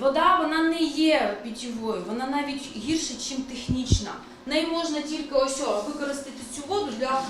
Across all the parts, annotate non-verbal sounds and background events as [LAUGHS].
Вода вона не є питьовою, вона навіть гірше, ніж технічна. Нею можна тільки ось використати цю воду для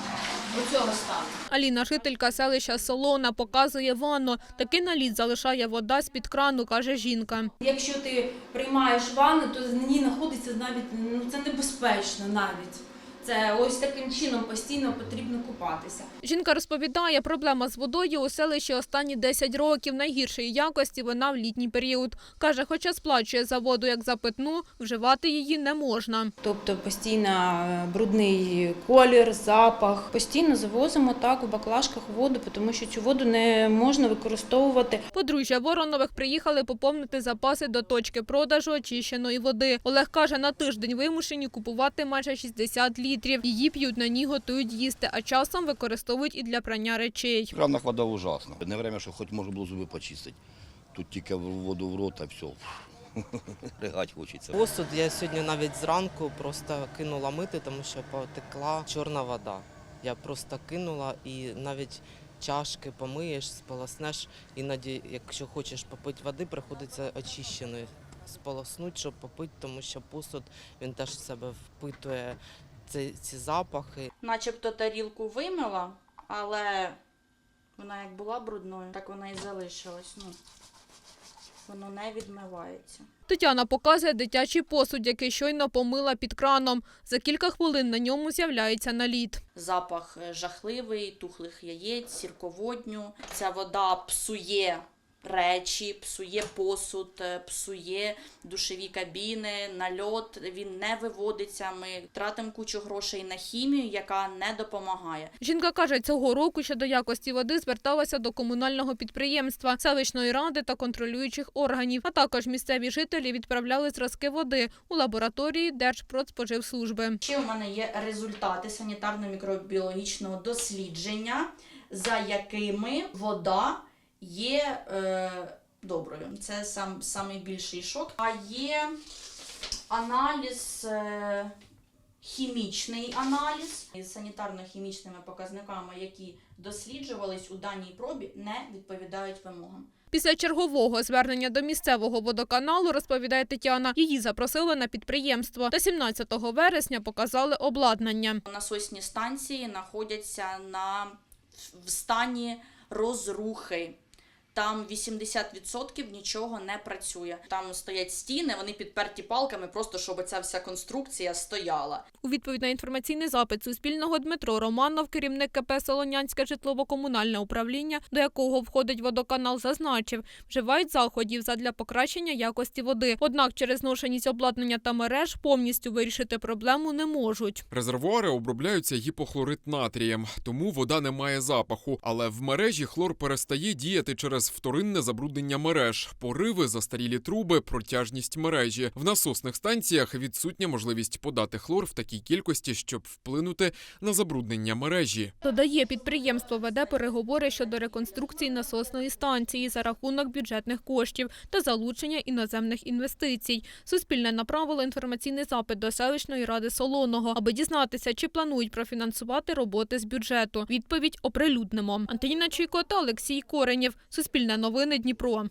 оцього стану. Аліна, жителька селища Солона, показує ванну. Такий наліт залишає вода з-під крану, каже жінка. Якщо ти приймаєш ванну, то в ній знаходиться навіть ну це небезпечно навіть. Це ось таким чином постійно потрібно купатися. Жінка розповідає, проблема з водою у селищі останні 10 років. Найгіршої якості вона в літній період. Каже, хоча сплачує за воду як за питну, вживати її не можна. Тобто постійно брудний колір, запах. Постійно завозимо так у баклажках воду, тому що цю воду не можна використовувати. Подружжя Воронових приїхали поповнити запаси до точки продажу очищеної води. Олег каже, на тиждень вимушені купувати майже 60 літрів. Її п'ють на ній, готують їсти, а часом використовують і для прання речей. В кранах вода ужасна. Не время, що хоч можна було зуби почистити. Тут тільки воду в рот, а все. [LAUGHS] Ригать хочеться. Посуд я сьогодні навіть зранку просто кинула мити, тому що потекла чорна вода. Я просто кинула і навіть чашки помиєш, сполоснеш. Іноді, якщо хочеш попити води, приходиться очищеною сполоснути, щоб попити, тому що посуд він теж в себе впитує ці, ці запахи. начебто тарілку вимила, але вона як була брудною, так вона і залишилась. Ну, воно не відмивається. Тетяна показує дитячий посуд, який щойно помила під краном. За кілька хвилин на ньому з'являється наліт. Запах жахливий, тухлих яєць, сірководню. Ця вода псує речі, псує посуд, е, псує душові кабіни, нальот. Він не виводиться. Ми тратимо кучу грошей на хімію, яка не допомагає. Жінка каже, цього року щодо якості води зверталася до комунального підприємства, селищної ради та контролюючих органів. А також місцеві жителі відправляли зразки води у лабораторії Держпродспоживслужби. Ще у мене є результати санітарно-мікробіологічного дослідження, за якими вода є е, доброю. Це сам найбільший шок. А є аналіз. Е, Хімічний аналіз із санітарно-хімічними показниками, які досліджувались у даній пробі, не відповідають вимогам. Після чергового звернення до місцевого водоканалу, розповідає Тетяна, її запросили на підприємство. Та 17 вересня показали обладнання. Насосні станції знаходяться на в стані розрухи. Там 80% нічого не працює. Там стоять стіни, вони підперті палками, просто щоб ця вся конструкція стояла. У відповідь на інформаційний запит Суспільного Дмитро Романов, керівник КП Солонянське житлово-комунальне управління, до якого входить водоканал, зазначив, вживають заходів задля покращення якості води. Однак через зношеність обладнання та мереж повністю вирішити проблему не можуть. Резервуари обробляються гіпохлорид натрієм, тому вода не має запаху. Але в мережі хлор перестає діяти через вторинне забруднення мереж, пориви, застарілі труби, протяжність мережі. В насосних станціях відсутня можливість подати хлор в такій кількості, щоб вплинути на забруднення мережі. Додає, підприємство веде переговори щодо реконструкції насосної станції за рахунок бюджетних коштів та залучення іноземних інвестицій. Суспільне направило інформаційний запит до селищної ради Солоного, аби дізнатися, чи планують профінансувати роботи з бюджету. Відповідь оприлюднимо. Антоніна Чуйко та Олексій Коренєв. Суспільне новини Дніпро.